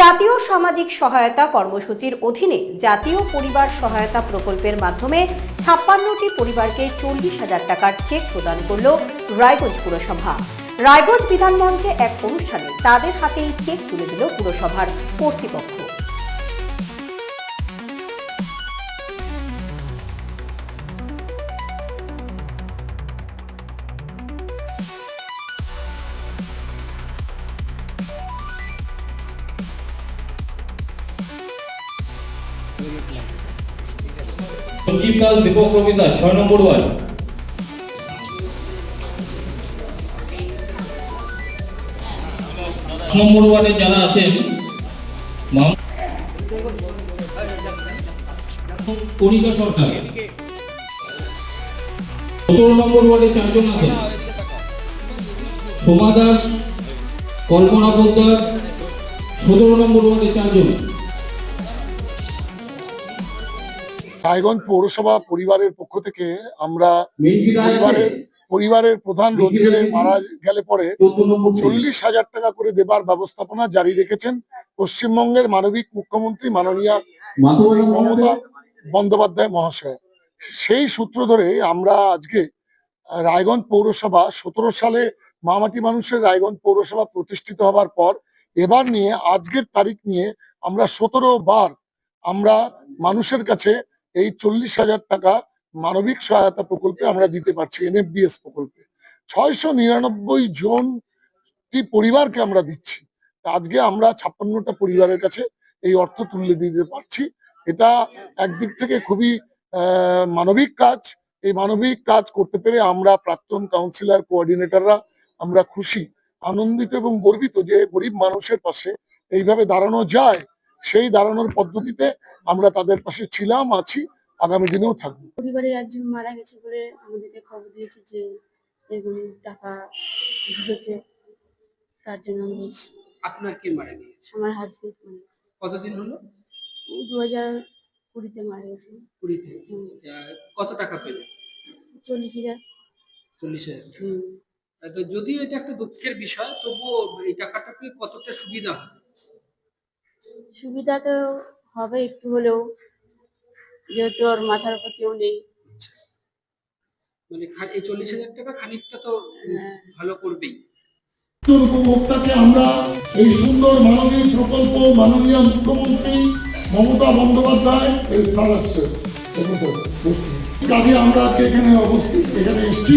জাতীয় সামাজিক সহায়তা কর্মসূচির অধীনে জাতীয় পরিবার সহায়তা প্রকল্পের মাধ্যমে ছাপ্পান্নটি পরিবারকে চল্লিশ হাজার টাকার চেক প্রদান করল রায়গঞ্জ পুরসভা। রায়গঞ্জ বিধানমঞ্চে এক অনুষ্ঠানে তাদের হাতেই চেক তুলে দিল পুরসভার কর্তৃপক্ষ। সঞ্জীব দাস দীপক দাস ছয় নম্বর ওয়ার্ড। নম্বর ওয়ার্ডে যারা আছেন কণিকা সরকার। সতেরো নম্বর ওয়ার্ডে চারজন আছেন। সোমা দাস, কল্পনা পোদ্দার। সতেরো নম্বর ওয়ার্ডে চারজন। রায়গঞ্জ পৌরসভা পরিবারের পক্ষ থেকে আমরা পরিবারের পরিবারের প্রধান রোজগারে মারা গেলে পরে চল্লিশ হাজার টাকা করে দেবার ব্যবস্থাপনা জারি রেখেছেন পশ্চিমবঙ্গের মানবিক মুখ্যমন্ত্রী মাননীয় মমতা বন্দ্যোপাধ্যায় মহাশয়। সেই সূত্র ধরে আমরা আজকে রায়গঞ্জ পৌরসভা সতেরো সালে মামাটি মানুষের রায়গঞ্জ পৌরসভা প্রতিষ্ঠিত হবার পর এবার নিয়ে আজকের তারিখ নিয়ে আমরা সতেরো বার আমরা মানুষের কাছে এই চল্লিশ হাজার টাকা মানবিক সহায়তা প্রকল্পে আমরা দিতে পারছি এনএফবিএস প্রকল্পে। ছয়শো নিরানব্বই জনটি পরিবারকে আমরা দিচ্ছি। আজকে আমরা ছাপ্পান্নটা পরিবারের কাছে এই অর্থ তুলে দিতে পারছি। এটা একদিক থেকে খুবই মানবিক কাজ। এই মানবিক কাজ করতে পেরে আমরা প্রাক্তন কাউন্সিলর কোঅর্ডিনেটররা আমরা খুশি, আনন্দিত এবং গর্বিত যে গরিব মানুষের পাশে এইভাবে দাঁড়ানো যায়। সেই দাঁড়ানোর পদ্ধতিতে আমরা তাদের পাশে ছিলাম আছি আগামী দিনেও থাকব। পরিবারের একজন মারা গেছে বলে আমাদেরকে খবর দিয়েছে যে এগুলি টাকা ঢুকেছে তার জন্য আমি আপনার কে মারা গিয়েছে? আমার হাজবেন্ড মারা গেছে। কতদিন হলো? দু হাজার কুড়িতে মারা গেছে। কুড়িতে। হুম। কত টাকা পেলেন? চল্লিশ হাজার। চল্লিশ হাজার টাকা। হুম। তো যদিও এটা একটা দুঃখের বিষয় তবুও এই টাকাটা পেয়ে কতটা সুবিধা হয় সুবিধা তো হবে একটু হলেও যেহেতু ওর মাথার উপর কেউ নেই। মানে এই চল্লিশ হাজার টাকা খানিকটা তো হ্যাঁ। ভালো করবেই। উপভোক্তাকে আমরা এই সুন্দর মাননীয় প্রকল্প মাননীয় মুখ্যমন্ত্রী মমতা বন্দ্যোপাধ্যায় এই স্যার কাজে আমরা আজকে এখানে অবস্থিত এখানে এসছি।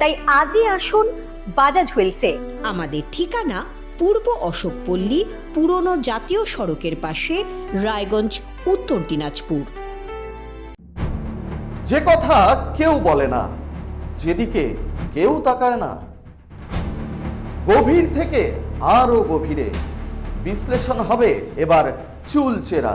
তাই আজই আসুন বাজাজ হুইলসে। আমাদের ঠিকানা পূর্ব অশোকপল্লী পুরনো জাতীয় সড়কের পাশে রায়গঞ্জ উত্তর দিনাজপুর। যে কথা কেউ বলে না যেদিকে কেউ তাকায় না। গভীর থেকে আরও গভীরে বিশ্লেষণ হবে এবার চুলচেরা।